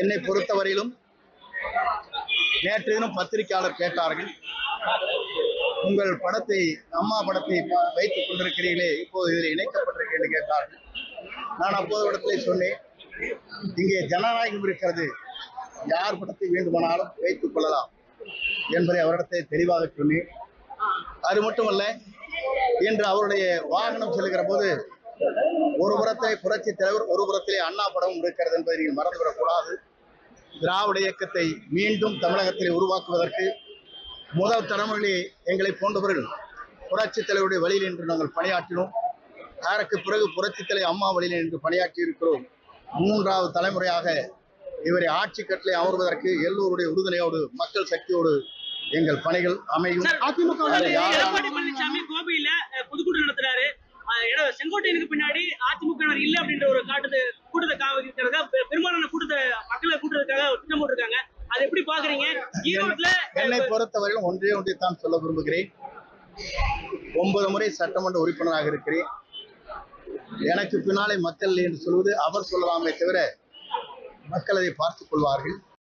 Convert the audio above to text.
என்னை பொறுத்தவரையிலும் நேற்று தினம் பத்திரிகையாளர் கேட்டார்கள். உங்கள் படத்தை அம்மா படத்தை வைத்துக் கொண்டிருக்கிறீர்களே இப்போது இதில் இணைக்கப்பட்டிருக்கேன் என்று கேட்டார்கள். நான் அப்போது இடத்திலே சொன்னேன் இங்கே ஜனநாயகம் இருக்கிறது. யார் படத்தை வேண்டுமானாலும் வைத்துக் கொள்ளலாம் என்பதை அவரிடத்தை தெளிவாக சொன்னேன். அது மட்டுமல்ல இன்று அவருடைய வாகனம் செல்கிற போது ஒரு புறத்திலே புரட்சி தலைவர் ஒரு புறத்திலே அண்ணா படமும் இருக்கிறது என்பதை நீங்கள் மறந்துவிடக்கூடாது. திராவிட இயக்கத்தை மீண்டும் தமிழகத்திலே உருவாக்குவதற்கு முதல் தலைமுறையிலே எங்களை போன்றவர்கள் புரட்சி தலைவருடைய வழியில் என்று நாங்கள் பணியாற்றினோம். அதற்கு பிறகு புரட்சி தலைவர் அம்மா வழியில் என்று பணியாற்றி இருக்கிறோம் மூன்றாவது தலைமுறையாக இவரை ஆட்சி கட்டளை அமர்வதற்கு எல்லோருடைய உறுதுணையோடு மக்கள் சக்தியோடு எங்கள் பணிகள் அமையும். அதிமுக செங்கோட்டையனுக்கு பின்னாடி அதிமுக இல்ல அப்படின்ற ஒரு காட்டுது கூட்டத்தை காவிக்கிறதுக்காக பெரும்பாலான கூட்டத்தை மக்களை கூட்டுறதுக்காக திட்டம் போட்டிருக்காங்க. அதை எப்படி பாக்குறீங்க? ஈரோட்ல என்னை பொறுத்தவரையில் ஒன்றே ஒன்றை தான் சொல்ல விரும்புகிறேன். ஒன்பது முறை சட்டமன்ற உறுப்பினராக இருக்கிறேன். எனக்கு பின்னாலே மக்கள் என்று சொல்வது அவர் சொல்லலாமே தவிர மக்கள் அதை பார்த்துக் கொள்வார்கள்.